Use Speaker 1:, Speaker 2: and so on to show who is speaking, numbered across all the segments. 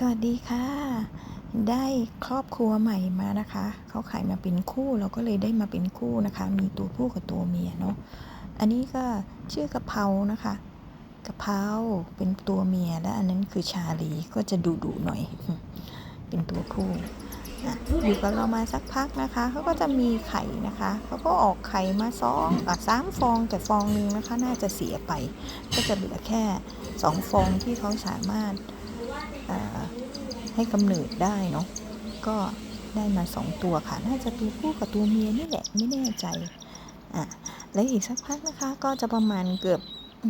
Speaker 1: สวัสดีค่ะ ได้ครอบครัวใหม่มานะคะ เขาขายมาเป็นคู่เราก็เลยได้มาเป็นคู่นะคะ มีตัวผู้กับตัวเมียเนาะอันนี้ก็ชื่อกะเพรานะคะกะเพราเป็นตัวเมียและอันนั้นคือชาลีก็จะดุดุหน่อย เป็นตัวผู้อ่อยู่กับเรามาสักพักนะคะเขาก็จะมีไข่นะคะเขาก็ออกไข่มาสองอะสามฟองแต่ฟองนึงนะคะ น่าจะเสียไป ก็จะเหลือแค่สองฟองที่เขาสามารถ ให้กำเนิดได้เนาะก็ได้มาสองตัวค่ะ น่าจะตัวผู้กับตัวเมียนี่แหละไม่แน่ใจอะแล้วอีกสักพักนะคะก็จะประมาณเกือบ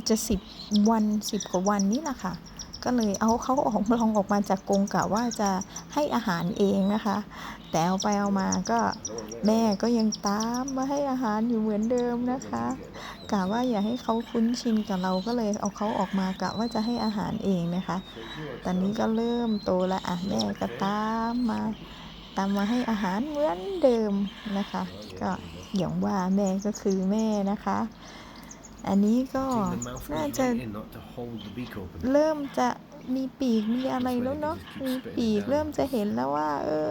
Speaker 1: จะสิบวันสิบกว่าวันนี่แหละค่ะ ก็เลยเอาเขาออกลองออกมาจากกรงกะว่าจะให้อาหารเองนะคะ แต่เอาไปเอามาก็แม่ก็ยังตามมาให้อาหารอยู่เหมือนเดิมนะคะกะว่าอย่าให้เขาคุ้นชินกับเราก็เลยเอาเขาออกมากะว่าจะให้อาหารเองนะคะ ตอนนี้ก็เริ่มโตแล้วอะแม่ก็ตามมาตามมาให้อาหารเหมือนเดิมนะคะ ก็อย่างว่าแม่ก็คือแม่นะคะ อันนี้ก็น่าจะเริ่มจะ มีปีกมีอะไรแล้วเนาะมีปีกเริ่มจะเห็นแล้วว่า เออ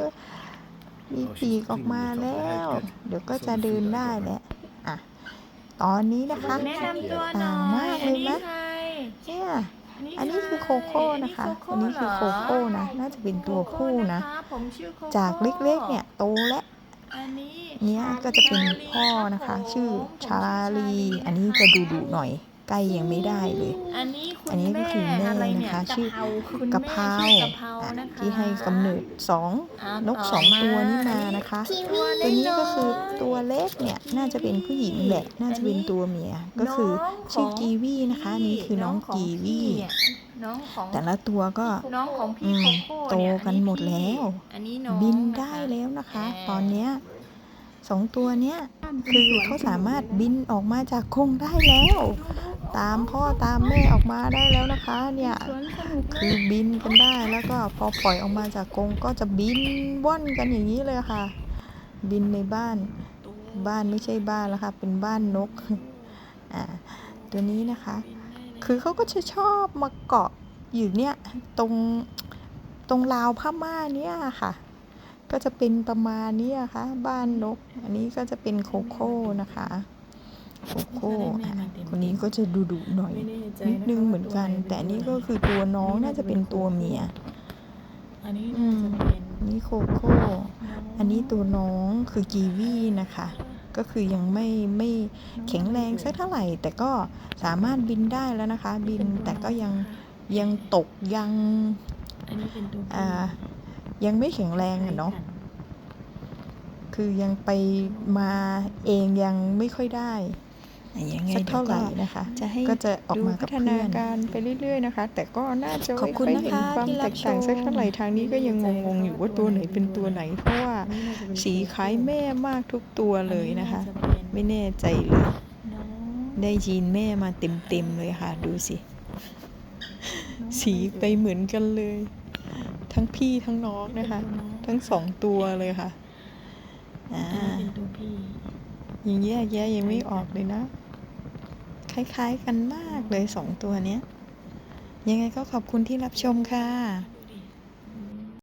Speaker 1: มีปีกออกมาแล้ว เดี๋ยวก็จะเดินได้แหละอะตอนนี้นะคะ
Speaker 2: แนะนำตัวหน่
Speaker 1: ต่า
Speaker 2: อง
Speaker 1: มายก
Speaker 2: อั
Speaker 1: เลย
Speaker 2: นนี้
Speaker 1: นะ
Speaker 2: ใคร
Speaker 1: เนี่ยอันนี้คือโคโค่นะคะ อันนี้คือโคโค่นะ น่าจะเป็นตัวผู้นะ
Speaker 2: ผมชื่อโคโค่
Speaker 1: จากเล็กๆเนี่ยโตและ
Speaker 2: อันนี้
Speaker 1: เนี้ยก็จะเป็นพ่อนะคะ ชื่อชาลี อันนี้จะดุดุๆหน่อย ใกล้ยังไม่ได้เลย
Speaker 2: อันนี้คุณ
Speaker 1: อันนี้ก็คือแม่
Speaker 2: อะไรเย
Speaker 1: นะคะชื่อ
Speaker 2: คุณ
Speaker 1: กะเพรา
Speaker 2: แม่ชื่อกะเพรา
Speaker 1: อะ
Speaker 2: นะคะ
Speaker 1: ที่ให้กำเนิดสอง
Speaker 2: อะ
Speaker 1: นกสอง
Speaker 2: ต่
Speaker 1: ตัวนี้มานะคะตัวนี้ก็คือตัวเล็กเนี่ยน่าจะเป็นผู้หญิงแหละน่าจะเป็นตัวเมียก็คือชื่อกีวีนะคะอันนี่คือน้องกีวี
Speaker 2: น้องของ
Speaker 1: แต่ละตัวก็
Speaker 2: น้องของ
Speaker 1: อื
Speaker 2: พี่
Speaker 1: ม
Speaker 2: โคโค่
Speaker 1: โต
Speaker 2: เนี่ย
Speaker 1: กันหมดแล้ว
Speaker 2: อันนี้น้อง
Speaker 1: บิน
Speaker 2: นะคะ
Speaker 1: ได้แล้วนะคะ
Speaker 2: อ่า
Speaker 1: ตอนเนี้ยสองตัวเนี้ยคือเขาสามารถบินออกมาจากกรงได้แล้ว ตามพ่อตามแม่ออกมาได้แล้วนะคะ เนี่ยคือบินกันได้แล้วก็พอปล่อยออกมาจากกรงก็จะบินว่อนกันอย่างนี้เลยค่ะ บินในบ้าน บ้านไม่ใช่บ้านแล้วค่ะ เป็นบ้านนกอ่าตัวนี้นะคะ คือเขาก็จะชอบมาเกาะอยู่เนี่ยตรงตรงราวผ้าม่านเนี่ยค่ะ ก็จะเป็นประมาณเนี้ยค่ะบ้านนก อันนี้ก็จะเป็นโคโค่นะคะ โคโค่อะคนนี้ก็จะดุดุๆหน่อย
Speaker 2: ไม่แน่ใจ
Speaker 1: นิดนึงะ
Speaker 2: คะ
Speaker 1: เหมือนกัน
Speaker 2: ว่า
Speaker 1: แต่อันนี่ก็คือตัวน้องน่าจะเป็นตัวเมีย
Speaker 2: อันนี้น่าจะเป็น
Speaker 1: อันนี้โคโค่อันนี้ตัวน้องคือกีวีนะคะ ก็คือยังไม่ไม่แข็งแรงสักเท่าไหร่ แต่ก็สามารถบินได้แล้วนะคะ บินแต่ก็ยังยังตกยัง
Speaker 2: อันนี้เป็นตัว
Speaker 1: อ่ายังไม่แข็งแรงอะเนาะคือยังไปมาเองยังไม่ค่อยได้
Speaker 3: ยังไง
Speaker 1: สัก
Speaker 3: เดี๋ยว
Speaker 1: เท่าไห
Speaker 3: ก็
Speaker 1: ร่นะคะ
Speaker 3: จะให้
Speaker 1: ก็จะออก
Speaker 3: ดู
Speaker 1: มา
Speaker 3: พั
Speaker 1: กับ
Speaker 3: ฒ
Speaker 1: เพื่
Speaker 3: นา
Speaker 1: อน
Speaker 3: การไปเรื่อยๆนะคะ แต่ก็น่าจะ
Speaker 1: ขอบคุณ
Speaker 3: ไม่
Speaker 1: นะคะ
Speaker 3: ค่อยเห็นความ
Speaker 1: ที่รั
Speaker 3: แต
Speaker 1: บ
Speaker 3: กต่าง
Speaker 1: ชม
Speaker 3: สักเท่าไหร่ทางนี้ก็ยังงงๆอยู่ว่าตัวไหนเป็นตัวไหน เพราะว่าสีคล้ายแม่มากทุกตัวเลยนะคะ ไม่แน่ใจเลยได้ยีนแม่มาเต็มๆเลยค่ะ ดูสิ สีไปเหมือนกันเลย ทั้งพี่ทั้งน้องนะคะ ทั้งสองตัวเลยค่ะอ่า
Speaker 2: อันนี้เป็นตัวพี่
Speaker 1: ยังแยกแยะยังไม่ออกเลยนะ คล้าย ๆ กันมากเลยสองตัวเนี้ย ยังไงก็ขอบคุณที่รับชมค่ะ